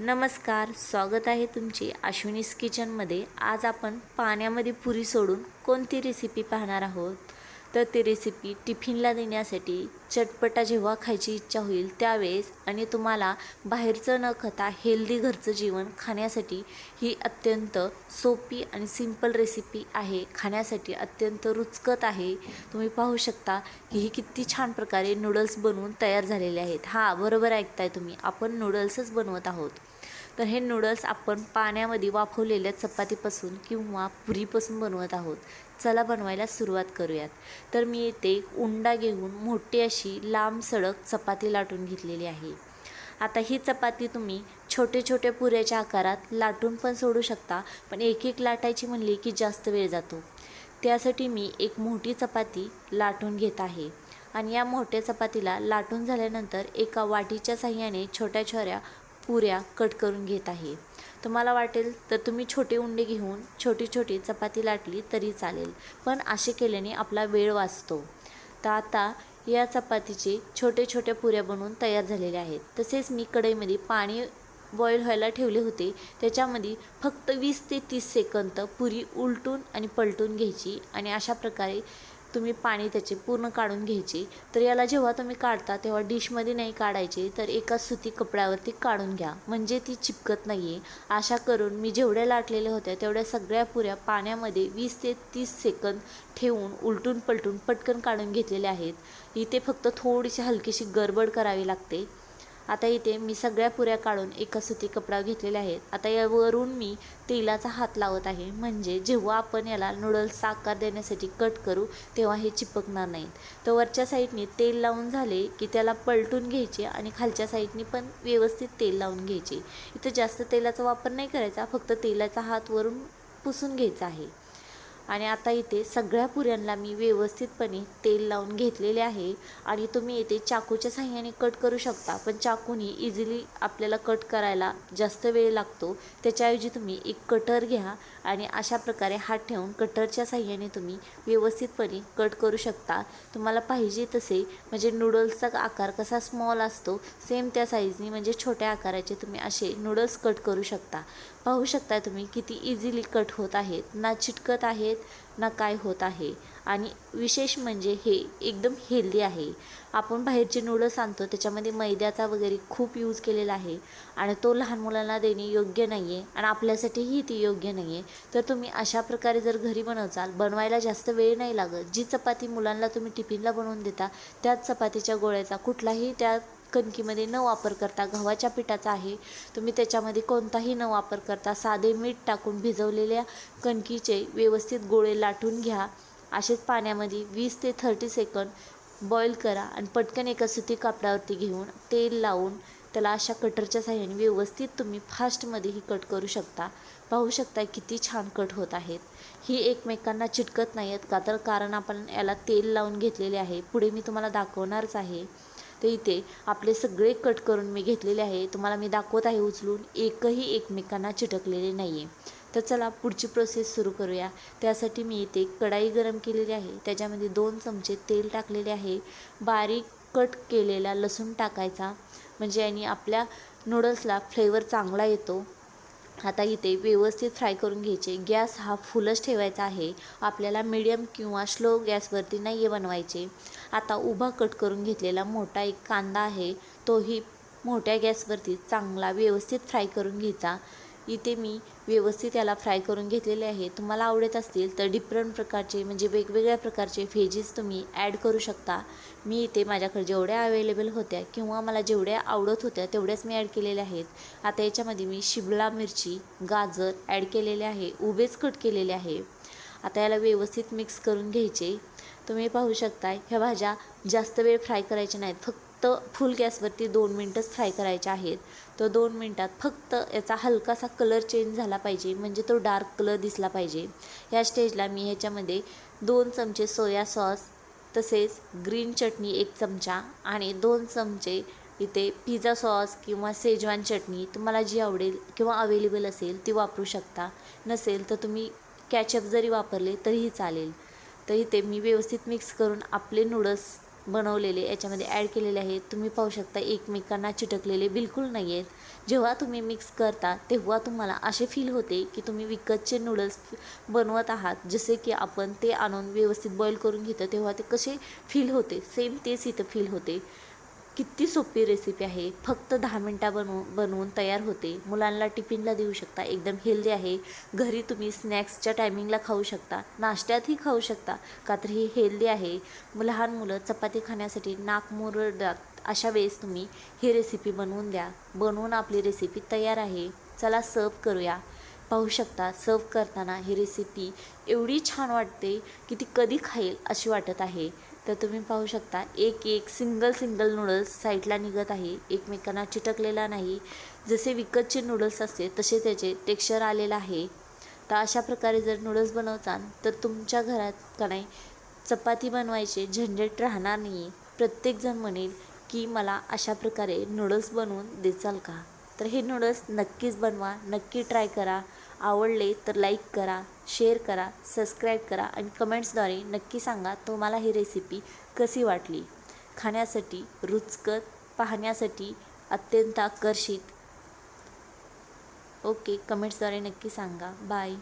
नमस्कार स्वागत आहे तुमची अश्विनीस किचनमध्ये. आज आपण पाण्यामध्ये पुरी सोडून कोणती रेसिपी पाहणार आहोत? तर ती रेसिपी टिफिनला देण्यासाठी चटपटा जेव्हा खायची इच्छा होईल त्यावेळेस आणि तुम्हाला बाहेरचं न खाता हेल्दी घरचं जेवण खाण्यासाठी ही अत्यंत सोपी आणि सिंपल रेसिपी आहे. खाण्यासाठी अत्यंत रुचकत आहे. तुम्ही पाहू शकता की ही किती छान प्रकारे नूडल्स बनवून तयार झालेले आहेत. हां बरोबर ऐकताय तुम्ही. आपण नूडल्सच बनवत आहोत. तर हे नूडल्स आपण पाण्यामध्ये वाफवलेल्या चपातीपासून किंवा पुरीपासून बनवत आहोत. चला बनवायला सुरुवात करूयात. तर मी येथे एक उंडा घेऊन मोठी अशी लांब सडक चपाती लाटून घेतलेली आहे. आता ही चपाती तुम्ही छोटे छोटे पुऱ्याच्या आकारात लाटून पण सोडू शकता पण एक एक लाटायची म्हणली की जास्त वेळ जातो. त्यासाठी मी एक मोठी चपाती लाटून घेत आहे आणि या मोठ्या चपातीला लाटून झाल्यानंतर एका वाटीच्या साह्याने छोट्या छोऱ्या पुऱ्या कट करून घेत आहे. तुम्हाला वाटेल तर तुम्ही छोटे उंडे घेऊन छोटी छोटी चपाती लाटली तरी चालेल. पण असे केल्याने आपला वेळ वाचतो. तर आता या चपातीचे छोटे छोट्या पुऱ्या बनवून तयार झालेल्या आहेत. तसेच मी कढईमध्ये पाणी बॉईल व्हायला ठेवले होते. त्याच्यामध्ये फक्त वीस ते तीस सेकंद पुरी उलटून आणि पलटून घ्यायची आणि अशा प्रकारे तुम्ही पाणी त्याचे पूर्ण काढून घ्यायचे. तर याला जेव्हा तुम्ही काढता तेव्हा डिशमध्ये नाही काढायचे तर एका सुती कपड्यावरती काढून घ्या. म्हणजे ती चिपकत नाही आहे अशा करून मी जेवढ्या लाटलेल्या होत्या तेवढ्या सगळ्या पुऱ्या पाण्यामध्ये वीस ते तीस सेकंद ठेवून उलटून पलटून पटकन काढून घेतलेल्या आहेत. इथे फक्त थोडीशी हलकीशी गडबड करावी लागते. आता इथे मी सगळ्या पुऱ्या काढून एका सुती कपडा घेतलेल्या आहेत आता यावरून मी तेलाचा हात लावत आहे. म्हणजे जेव्हा आपण याला नूडल्सचा आकार देण्यासाठी कट करू तेव्हा हे चिपकणार नाहीत. तर वरच्या साईडने तेल लावून झाले की त्याला पलटून घ्यायचे आणि खालच्या साईडने पण व्यवस्थित तेल लावून घ्यायचे. इथं जास्त तेलाचा वापर नाही करायचा फक्त तेलाचा हात वरून पुसून घ्यायचा आहे. आणि आता इथे सगळ्या पुऱ्यांना मी व्यवस्थितपणे तेल लावून घेतलेले आहे. आणि तुम्ही इथे चाकूच्या साह्याने कट करू शकता पण चाकूनी इझिली आपल्याला कट करायला जास्त वेळ लागतो. त्याच्याऐवजी तुम्ही एक कटर घ्या आणि अशा प्रकारे हात ठेवून कटरच्या साह्याने तुम्ही व्यवस्थितपणे कट करू शकता. तुम्हाला पाहिजे तसे म्हणजे नूडल्सचा आकार कसा स्मॉल असतो सेम त्या साईजनी म्हणजे छोट्या आकाराचे तुम्ही असे नूडल्स कट करू शकता. पाहू शकता तुम्ही किती इझिली कट होत आहेत. ना चिटकत आहेत ना काय होत आहे. आणि विशेष म्हणजे हे एकदम हेल्दी आहे. आपण बाहेरचे नूडल्स आणतो त्याच्यामध्ये मैद्याचा वगैरे खूप यूज केलेला आहे. आणि तो लहान मुलांना देणे योग्य नाही आहे आणि आपल्यासाठीही ती योग्य नाही आहे तर तुम्ही अशा प्रकारे जर घरी बनवचाल बनवायला जास्त वेळ नाही लागत. जी चपाती मुलांना तुम्ही टिफिनला बनवून देता त्याच चपातीच्या गोळ्याचा कुठलाही त्या कणकीमध्ये न वापर करता गव्हाच्या पिठाचा आहे तुम्ही त्याच्यामध्ये कोणताही न वापर करता साधे मीठ टाकून भिजवलेल्या कणकीचे व्यवस्थित गोळे लाटून घ्या. असेच पाण्यामध्ये वीस ते थर्टी सेकंद बॉईल करा आणि पटकन एका सुती कापडावरती घेऊन तेल लावून त्याला अशा कटरच्या साह्याने व्यवस्थित तुम्ही फास्टमध्येही कट करू शकता. पाहू शकता किती छान कट होत आहेत. ही एकमेकांना चिटकत नाही आहेत का? तर कारण आपण याला तेल लावून घेतलेले आहे. पुढे मी तुम्हाला दाखवणारच आहे. तर इथे आपले सगळे कट करून मी घेतलेले आहे. तुम्हाला मी दाखवत आहे उचलून. एकही एकमेकांना चिटकलेले नाही आहे तर चला पुढची प्रोसेस सुरू करूया. त्यासाठी मी इथे कढाई गरम केलेली आहे. त्याच्यामध्ये दोन चमचे तेल टाकलेले आहे. बारीक कट केलेला लसूण टाकायचा. म्हणजे आणि आपल्या नूडल्सला फ्लेवर चांगला येतो. आता इथे व्यवस्थित फ्राय करून घ्यायचे. गॅस हा फुलच ठेवायचा आहे. आपल्याला मीडियम किंवा स्लो गॅसवरती नाही आहे बनवायचे. आता उभा कट करून घेतलेला मोठा एक कांदा आहे. तोही मोठ्या गॅसवरती चांगला व्यवस्थित फ्राय करून घ्यायचा. इथे मी व्यवस्थित याला फ्राय करून घेतलेले आहे. तुम्हाला आवडत असतील तर डिफरंट प्रकारचे म्हणजे वेगवेगळ्या प्रकारचे फेजेस तुम्ही ॲड करू शकता. मी इथे माझ्याकडे जेवढ्या अवेलेबल होत्या किंवा मला जेवढ्या आवडत होत्या तेवढ्याच मी ॲड केलेल्या आहेत. आता याच्यामध्ये मी शिमला मिरची गाजर ॲड केलेले आहे उभेच कट केलेले आहे. आता याला व्यवस्थित मिक्स करून घ्यायचे. तुम्ही पाहू शकता ह्या भाज्या जास्त वेळ फ्राय करायच्या नाहीत. फक्त फुल गॅसवरती दोन मिनटंच फ्राय करायच्या आहेत. तर दोन मिनटात फक्त याचा हलकासा कलर चेंज झाला पाहिजे. म्हणजे तो डार्क कलर दिसला पाहिजे. ह्या स्टेजला मी ह्याच्यामध्ये दोन चमचे सोया सॉस तसेच ग्रीन चटणी एक चमचा आणि दोन चमचे इथे पिझ्झा सॉस किंवा सेजवान चटणी. तुम्हाला जी आवडेल किंवा अवेलेबल असेल ती वापरू शकता. नसेल तर तुम्ही कॅचअप जरी वापरले तरीही चालेल. तर इथे मी व्यवस्थित मिक्स करून आपले नूडल्स बनवलेले याच्यामध्ये ॲड केलेले आहेत. तुम्ही पाहू शकता एकमेकांना चिटकलेले बिलकुल नाही आहेत जेव्हा तुम्ही मिक्स करता तेव्हा तुम्हाला असे फील होते की तुम्ही विकतचे नूडल्स बनवत आहात. जसे की आपण ते आणून व्यवस्थित बॉईल करून घेतो तेव्हा ते कसे फील होते? सेम तेच इथं फील होते. किती सोपी रेसिपी आहे? फक्त दहा मिनटा बनवू बनवून तयार होते. मुलांना टिफिनला देऊ शकता. एकदम हेल्दी आहे. घरी तुम्ही स्नॅक्सच्या टायमिंगला खाऊ शकता. नाश्त्यातही खाऊ शकता. का तर ही हेल्दी आहे. लहान मुलं चपाती खाण्यासाठी नाक मुरडतात. अशा वेळेस तुम्ही ही रेसिपी बनवून द्या. बनवून आपली रेसिपी तयार आहे. चला सर्व करूया. पाहू शकता सर्व करताना ही रेसिपी एवढी छान वाटते की ती कधी खाईल अशी वाटत आहे. तर तुम्ही पाहू शकता एक एक सिंगल सिंगल नूडल्स साईडला निघत आहे. एकमेकांना चिटकलेला नाही. जसे विकतचे नूडल्स असते तसे त्याचे टेक्स्चर आलेलं आहे. तर अशा प्रकारे जर नूडल्स बनवताल तर तुमच्या घरात का नाही चपाती बनवायचे झंझट राहणार नाही प्रत्येकजण म्हणेल की मला अशा प्रकारे नूडल्स बनवून देचाल का? तर हे नूडल्स नक्कीच बनवा नक्की ट्राय करा. आवडले तर लाईक करा शेअर करा सबस्क्राईब करा आणि कमेंट्सद्वारे नक्की सांगा तुम्हाला ही रेसिपी कशी वाटली. खाण्यासाठी रुचकर पाहण्यासाठी अत्यंत आकर्षित. ओके कमेंट्सद्वारे नक्की सांगा. बाय